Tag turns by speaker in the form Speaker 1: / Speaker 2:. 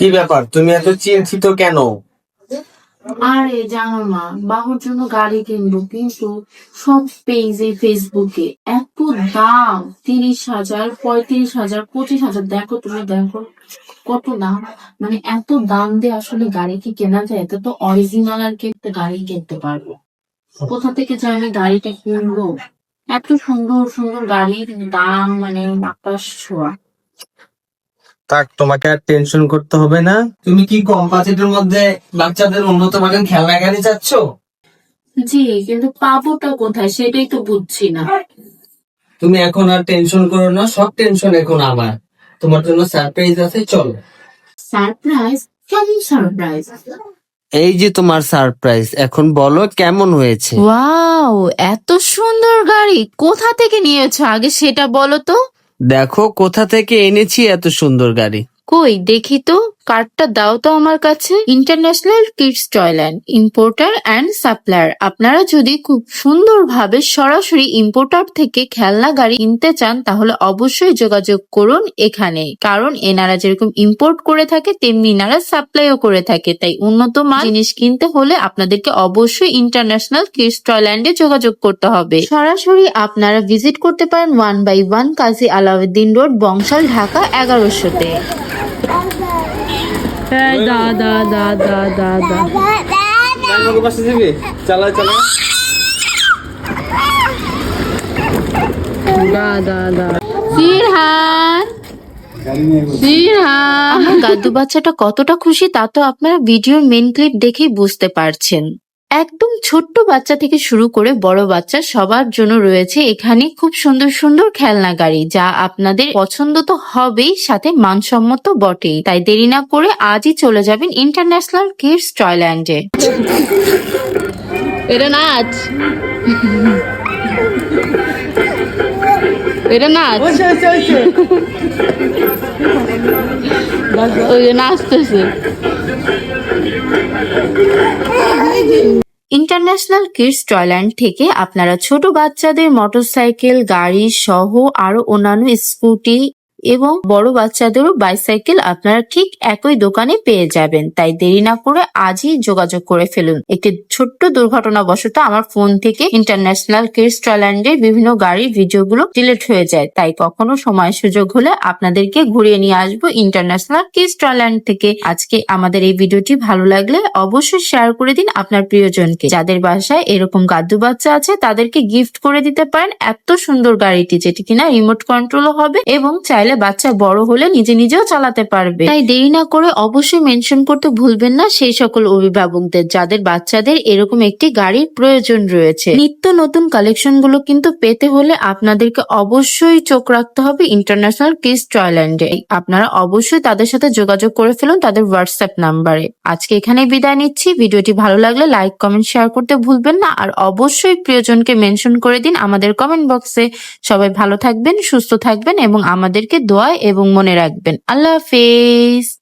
Speaker 1: কি ব্যাপার? তুমি এত চিন্তিত কেন?
Speaker 2: আরে, জানো না, বাবুর জন্য গাড়ি কিনবো, কিন্তু সব পেজে ফেসবুকে এত দাম, তিরিশ হাজার, পঁয়ত্রিশ হাজার, পঁচিশ হাজার, দেখো তুমি, দেখো কত দাম। মানে এত দাম দিয়ে আসলে গাড়ি কি কেনা যায়? এতে তো অরিজিনাল আর কি একটা গাড়ি কিনতে পারব। কোথা থেকে যে আমি গাড়িটা কিনবো? এত সুন্দর সুন্দর গাড়ির দাম মানে আকাশ ছোঁয়া।
Speaker 1: থাক তোমাকে আর টেনশন করতে হবে না। তুমি কি কম বাজেটের মধ্যে বাচ্চাদের উন্নত মানের খেলনা গাড়ি চাচ্ছ?
Speaker 2: জি কিন্তু পাবোটা কোথায় সেটাই তো বুঝছি না।
Speaker 1: তুমি এখন আর টেনশন করো না সব টেনশন এখন আমার। তোমার জন্য সারপ্রাইজ আছে চলো।
Speaker 2: সারপ্রাইজ কেমন সারপ্রাইজ
Speaker 1: এই যে তোমার সারপ্রাইজ এখন বলো কেমন হয়েছে?
Speaker 2: ওয়াও এত সুন্দর গাড়ি। কোথা থেকে নিয়েছো? আগে সেটা বলো তো।
Speaker 1: দেখো কোথা থেকে এনেছি এত সুন্দর গাড়ি।
Speaker 2: কই? দেখি তো কার্ডটা দাও তো আমার কাছে। International kids toyland importer and supplier আপনারা যদি খুব সুন্দরভাবে সরাসরি ইম্পোর্টার থেকে খেলনা গাড়ি কিনতে চান, তাহলে অবশ্যই যোগাযোগ করুন এখানে। কারণ এনারা যেরকম ইম্পোর্ট করে থাকে, তেমনি এনারা সাপ্লাইও করে থাকে। তাই উন্নত মান জিনিস কিনতে হলে আপনাদেরকে অবশ্যই ইন্টারন্যাশনাল কিডস টয়ল্যান্ডে যোগাযোগ করতে হবে। সরাসরি আপনারা ভিজিট করতে পারেন one by one Kazi Alauddin road Bangshal, Dhaka, এগারোশোতে। হ্যাঁ দা দা দা দা দা দা।
Speaker 1: চালা চালা
Speaker 2: দা দা দা। ফিরহান ফিরহান আমার দাদু বাচ্চাটা কতটা খুশি তা তো আপনারা ভিডিওর মেন ক্লিপ দেখেই বুঝতে পারছেন। একদম ছোট্ট বাচ্চা থেকে শুরু করে বড় বাচ্চা সবার জন্য রয়েছে এখানে খুব সুন্দর সুন্দর খেলনা গাড়ি যা আপনাদের পছন্দ তো হবেই সাথে মানসম্মত বটেই। তাই দেরি না করে আজই চলে যাবেন ইন্টারন্যাশনাল কিডস টয়ল্যান্ডে এটা নাচ এটা নাচ ওই নাচতেছে। ইন্টারন্যাশনাল কিডস টয়ল্যান্ড থেকে আপনারা ছোট বাচ্চাদের মোটরসাইকেল গাড়ি সহ আরও অন্যান্য স্কুটি এবং বড় বাচ্চাদেরও বাইসাইকেল আপনারা ঠিক একই দোকানে পেয়ে যাবেন। তাই দেরি না করে আজই যোগাযোগ করে ফেলুন। একটি ছোট্ট দুর্ঘটনাবশত আমার ফোন থেকে ইন্টারন্যাশনাল কিডস টয়ল্যান্ডের বিভিন্ন গাড়ির ভিডিওগুলো ডিলিট হয়ে যায়। তাই কখনো সময় সুযোগ হলে আপনাদেরকে ঘুরিয়ে নিয়ে আসব ইন্টারন্যাশনাল কিডস টয়ল্যান্ড থেকে। আজকে আমাদের এই ভিডিওটি ভালো লাগলে অবশ্যই শেয়ার করে দিন আপনার প্রিয়জনকে। যাদের বাসায় এরকম গাদ্দু বাচ্চা আছে, তাদেরকে গিফট করে দিতে পারেন। এত সুন্দর গাড়িটি, যেটি কিনা রিমোট কন্ট্রোলও হবে এবং চাইলে বাচ্চা বড় হলে নিজে নিজেও চালাতে পারবে। তাই দেরি না করে অবশ্যই মেনশন করতে ভুলবেন না সেই সকল অভিভাবকদের, যাদের বাচ্চাদের এরকম একটি গাড়ির প্রয়োজন রয়েছে। নিত্য নতুন কালেকশনগুলো কিন্তু পেতে হলে আপনাদেরকে অবশ্যই চোখ রাখতে হবে ইন্টারন্যাশনাল কিস টয়ল্যান্ডে আপনারা অবশ্যই তাদের সাথে যোগাযোগ করে ফেলুন তাদের হোয়াটসঅ্যাপ নাম্বারে। আজকে এখানেই বিদায় নিচ্ছি। ভিডিওটি ভালো লাগলে লাইক কমেন্ট শেয়ার করতে ভুলবেন না। আর অবশ্যই প্রিয়জনকে মেনশন করে দিন আমাদের কমেন্ট বক্সে সবাই ভালো থাকবেন, সুস্থ থাকবেন এবং আমাদেরকে দোয়া এবং মনে রাখবেন। আল্লাহ হাফেজ।